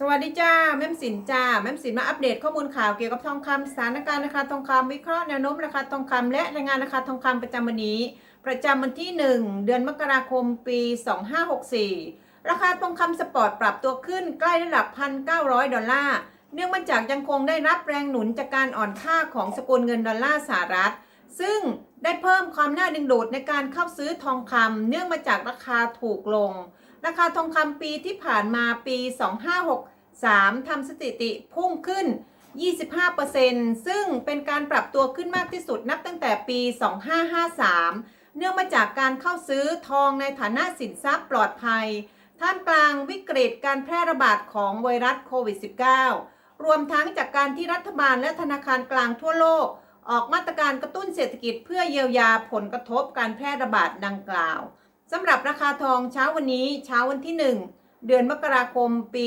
สวัสดีจ้าแม่มสินจ้าแม่มสินมาอัปเดตข้อมูลข่าวเกี่ยวกับทองคำสถานการณ์ราคาทองคำวิเคราะห์แนวโน้มราคาทองคำและรายงานราคาทองคำประจำวันนี้ ประจำวันที่ 1 เดือนมกราคมปี 2564 ราคาทองคำสปอร์ตปรับตัวขึ้นใกล้ระดับ 1,900 ดอลลาร์เนื่องมาจากยังคงได้รับแรงหนุนจากการอ่อนค่าของสกุลเงินดอลลาร์สหรัฐ ซึ่งได้เพิ่มความน่าดึงดูดในการเข้าซื้อทองคำเนื่องมาจากราคาถูกลง ราคาทองคำปีที่ผ่านมาปี 2563ทำสถิติพุ่งขึ้น 25%ซึ่งเป็นการปรับตัวขึ้นมากที่สุดนับตั้งแต่ปี 2553 เนื่องมาจากการเข้าซื้อทองในฐานะสินทรัพย์ปลอดภัย ท่ามกลางวิกฤตการแพร่ระบาดของไวรัสโควิด -19 รวมทั้งจากการที่รัฐบาลและธนาคารกลางทั่วโลก ออกมาตรการกระตุ้นเศรษฐกิจเพื่อเยียวยาผลกระทบการแพร่ระบาดดังกล่าว สำหรับราคาทองเช้าวันนี้เช้าวันที่ 1 เดือนมกราคมปี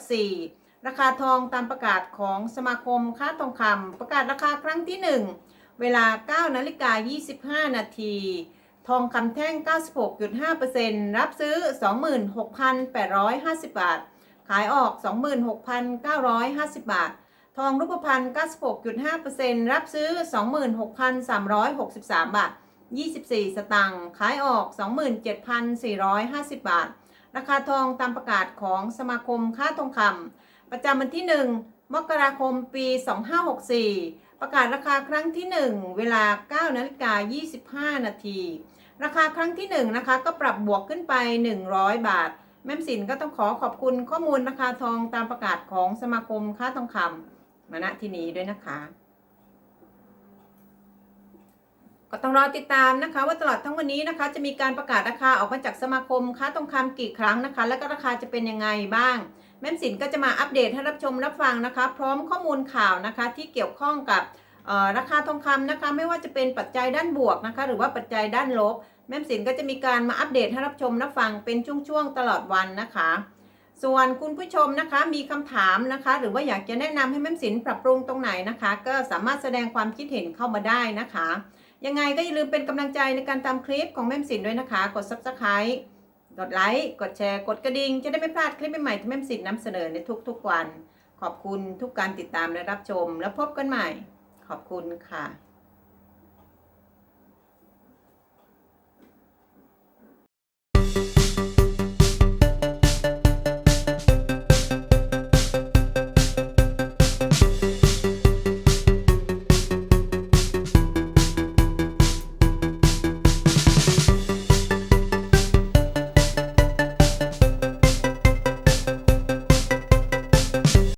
2564 ราคาทองตามประกาศของสมาคมค้าทองคำประกาศราคาครั้งที่ 1 เวลา 9นาฬิกา25 นาทีทองคำแท่ง 96.5%รับซื้อ 26,850 บาท ขายออก 26,950 บาท ทองรูปพรรณ96.5%รับซื้อ 26,363 บาท 24 สตางค์ขายออก 27,450 บาท ราคาทองตามประกาศของสมาคมค้าทองคำประจำวันที่ 1 มกราคมปี 2564 ประกาศราคาครั้งที่ 1 เวลา9นาฬิกา25 นาทีราคาครั้งที่1นะคะก็ปรับบวกขึ้นไป 100 บาท แม่มสินก็ต้องขอขอบคุณข้อมูลราคาทองตามประกาศของสมาคมค้าทองคำมาณที่นี้ด้วยนะคะ ก็ต้องรอติดตามนะคะ ว่าตลอดทั้งวันนี้นะคะ จะมีการประกาศราคาออกมาจากสมาคมค้าทองคำกี่ครั้งนะคะ แล้วก็ราคาจะเป็นยังไงบ้าง แม่สินก็จะมาอัปเดตให้รับชมรับฟังนะคะ พร้อมข้อมูลข่าวนะคะที่เกี่ยวข้องกับราคาทองคำนะคะไม่ว่าจะเป็นปัจจัยด้านบวกนะคะ หรือว่าปัจจัยด้านลบ แม่สินก็จะมีการมาอัปเดตให้รับชมรับฟังเป็นช่วงๆตลอดวันนะคะ ส่วนคุณผู้ชมนะคะมีคำถามนะคะ หรือว่าอยากจะแนะนำให้แม่สินปรับปรุงตรงไหนนะคะ ก็สามารถแสดงความคิดเห็นเข้ามาได้นะคะ ยังไงก็อย่าลืมเป็นกำลังใจในการตามคลิปของแม่มสินด้วยนะคะ กด subscribe กดไลค์ กดแชร์ กดกระดิ่ง จะได้ไม่พลาดคลิปใหม่ๆที่แม่มสินนำเสนอในทุกๆวัน ขอบคุณทุกการติดตามและรับชม แล้วพบกันใหม่ ขอบคุณค่ะ